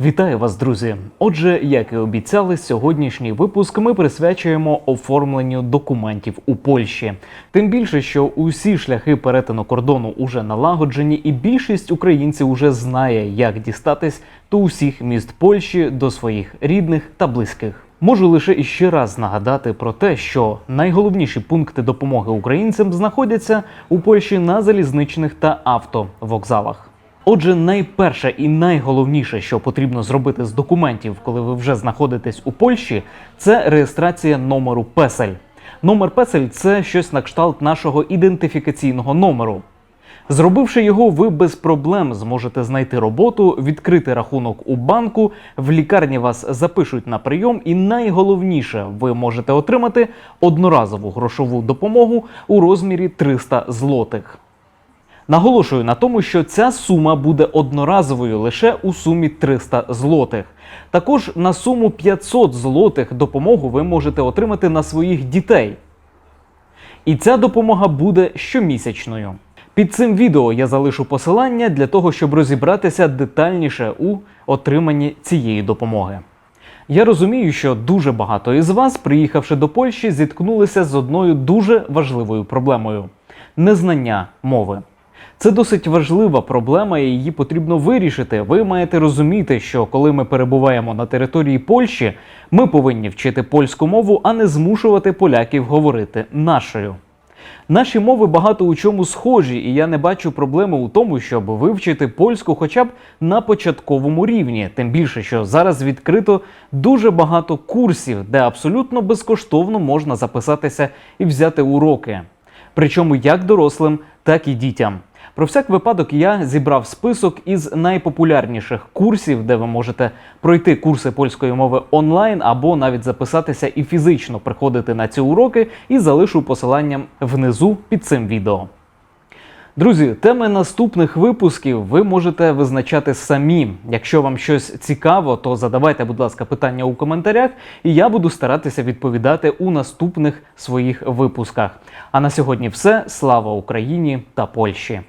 Вітаю вас, друзі! Отже, як і обіцяли, сьогоднішній випуск ми присвячуємо оформленню документів у Польщі. Тим більше, що усі шляхи перетину кордону уже налагоджені, і більшість українців уже знає, як дістатись до усіх міст Польщі, до своїх рідних та близьких. Можу лише іще раз нагадати про те, що найголовніші пункти допомоги українцям знаходяться у Польщі на залізничних та автовокзалах. Отже, найперше і найголовніше, що потрібно зробити з документів, коли ви вже знаходитесь у Польщі, це реєстрація номеру песель. Номер песель це щось на кшталт нашого ідентифікаційного номеру. Зробивши його, ви без проблем зможете знайти роботу, відкрити рахунок у банку, в лікарні вас запишуть на прийом, і найголовніше, ви можете отримати одноразову грошову допомогу у розмірі 300 злотих. Наголошую на тому, що ця сума буде одноразовою лише у сумі 300 злотих. Також на суму 500 злотих допомогу ви можете отримати на своїх дітей. І ця допомога буде щомісячною. Під цим відео я залишу посилання для того, щоб розібратися детальніше у отриманні цієї допомоги. Я розумію, що дуже багато із вас, приїхавши до Польщі, зіткнулися з одною дуже важливою проблемою незнання мови. Це досить важлива проблема, і її потрібно вирішити. Ви маєте розуміти, що коли ми перебуваємо на території Польщі, ми повинні вчити польську мову, а не змушувати поляків говорити нашою. Наші мови багато у чому схожі, і я не бачу проблеми у тому, щоб вивчити польську хоча б на початковому рівні. Тим більше, що зараз відкрито дуже багато курсів, де абсолютно безкоштовно можна записатися і взяти уроки. Причому як дорослим, так і дітям. Про всяк випадок я зібрав список із найпопулярніших курсів, де ви можете пройти курси польської мови онлайн або навіть записатися і фізично приходити на ці уроки, і залишу посилання внизу під цим відео. Друзі, теми наступних випусків ви можете визначати самі. Якщо вам щось цікаво, то задавайте, будь ласка, питання у коментарях, і я буду старатися відповідати у наступних своїх випусках. А на сьогодні все. Слава Україні та Польщі!